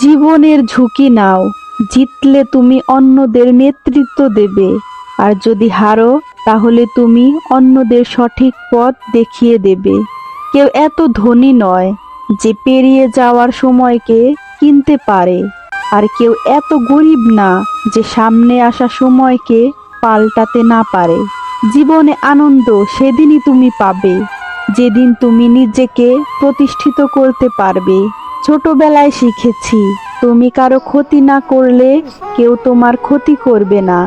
জীবনের ঝুঁকি নাও। জিতলে তুমি অন্যদের নেতৃত্ব দেবে। আর যদি হারো, তাহলে তুমি অন্যদের সঠিক পথ দেখিয়ে দেবে। কেউ এত ধনী নয় যে পেরিয়ে যাওয়ার সময়কে কিনতে পারে। আর কেউ এত গরিব না যে সামনে আসা সময়কে পাল্টাতে না পারে। জীবনে আনন্দ সেদিনই তুমি পাবে। যেদিন তুমি নিজেকে প্রতিষ্ঠিত করতে পারবে। ছোটবেলায় শিখেছি, তুমি কারও ক্ষতি না করলে কেউ তোমার ক্ষতি করবে না।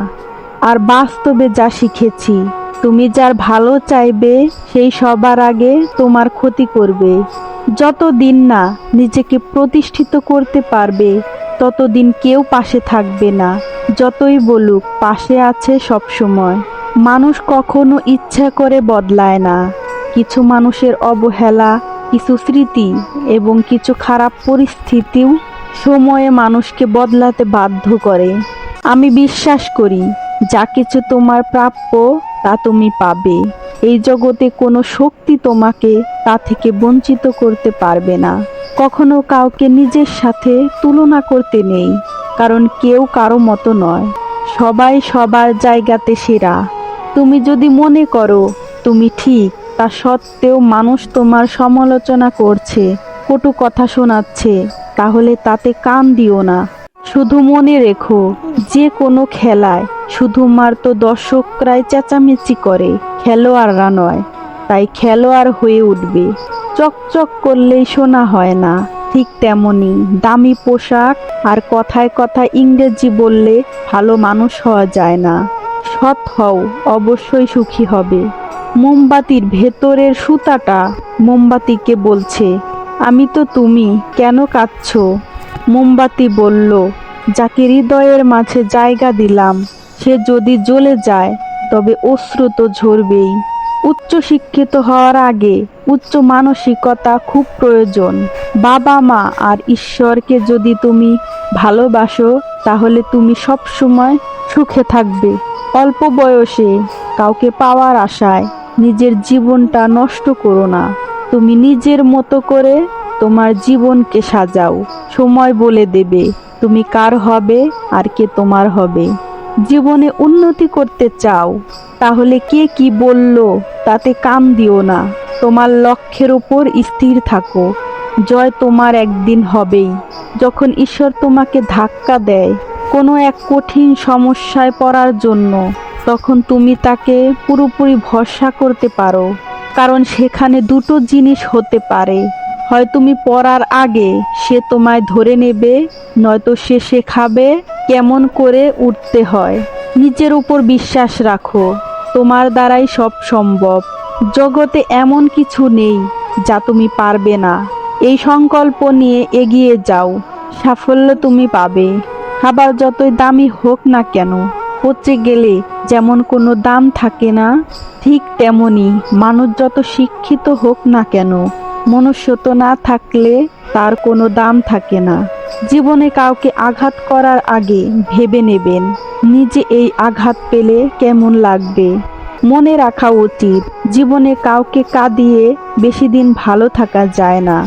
আর বাস্তবে যা শিখেছি, তুমি যার ভালো চাইবে, সেই সবার আগে তোমার ক্ষতি করবে। যতদিন না নিজেকে প্রতিষ্ঠিত করতে পারবে, ততদিন কেউ পাশে থাকবে না। যতই বলুক, পাশে আছে সব সময় মানুষ কখনো ইচ্ছা করে বদলায় না। কিছু মানুষের অবহেলা কিছু স্মৃতি এবং কিছু খারাপ পরিস্থিতিও সময়ে মানুষকে বদলাতে বাধ্য করে। আমি বিশ্বাস করি, যা কিছু তোমার প্রাপ্য তা তুমি পাবে। এই জগতে কোনো শক্তি তোমাকে তা থেকে বঞ্চিত করতে পারবে না। কখনো কাউকে নিজের সাথে তুলনা করতে নেই, কারণ কেউ কারও মতো নয়। সবাই সবার জায়গাতে সেরা। তুমি যদি মনে করো, তুমি ঠিক। তা সত্ত্বেও মানুষ তোমার সমালোচনা করছে, কটু কথা শোনাচ্ছে, তাহলে তাতে কান দিও না। শুধু মনে রেখো, যে কোনো খেলায় শুধুমাত্র দর্শকরাই চেঁচামেচি করে, খেলোয়াড়রা নয়, তাই খেলোয়াড় হয়ে উঠবে। চকচক করলেই শোনা হয় না, ঠিক তেমনি দামি পোশাক আর কথায় কথায় ইংরেজি বললে ভালো মানুষ হওয়া যায় না। সৎ হও, অবশ্যই সুখী হবে। মোমবাতির ভেতরের সুতাটা মোমবাতিকে বলছে, আমি তো তুমি, কেন কাঁদছো? মোমবাতি বলল, যাকে হৃদয়ের মাঝে জায়গা দিলাম, সে যদি জ্বলে যায়, তবে অশ্রু তো ঝরবেই। উচ্চ শিক্ষিত হওয়ার আগে উচ্চ মানসিকতা খুব প্রয়োজন। বাবা মা আর ঈশ্বরকে যদি তুমি ভালোবাসো, তাহলে তুমি সব সময় সুখে থাকবে। অল্প বয়সে কাউকে পাওয়ার আশায় নিজের জীবনটা নষ্ট করো না। তুমি নিজের মতো করে তোমার জীবনকে সাজাও। সময় বলে দেবে, তুমি কার হবে আর কে তোমার হবে। জীবনে উন্নতি করতে চাও, তাহলে কে কি বলল তাতে কান দিও না। তোমার লক্ষ্যের উপর স্থির থাকো। জয় তোমার একদিন হবেই। যখন ঈশ্বর তোমাকে ধাক্কা দেয়, কোনো এক কঠিন সমস্যায় পড়ার জন্য তখন তুমি তাকে পুরোপুরি ভরসা করতে পারো, কারণ সেখানে দুটো জিনিস হতে পারে। হয় তুমি পড়ার আগে সে তোমায় ধরে নেবে, নয়তো সে শেখাবে কেমন করে উঠতে হয়। নিজের উপর বিশ্বাস রাখো, তোমার দ্বারাই সব সম্ভব। জগতে এমন কিছু নেই যা তুমি পারবে না। এই সংকল্প নিয়ে এগিয়ে যাও, সাফল্য তুমি পাবে। খাবার যতই দামি হোক না কেন পচে গেলে যেমন কোনো দাম থাকে না, ঠিক তেমনি মানুষ যত শিক্ষিত হোক না কেন, মনুষ্যত্ব না থাকলে তার কোনো দাম থাকে না। জীবনে কাউকে আঘাত করার আগে ভেবে নেবেন, নিজে এই আঘাত পেলে কেমন লাগবে। মনে রাখা উচিত, জীবনে কাউকে কাঁদিয়ে বেশি দিন ভালো থাকা যায় না।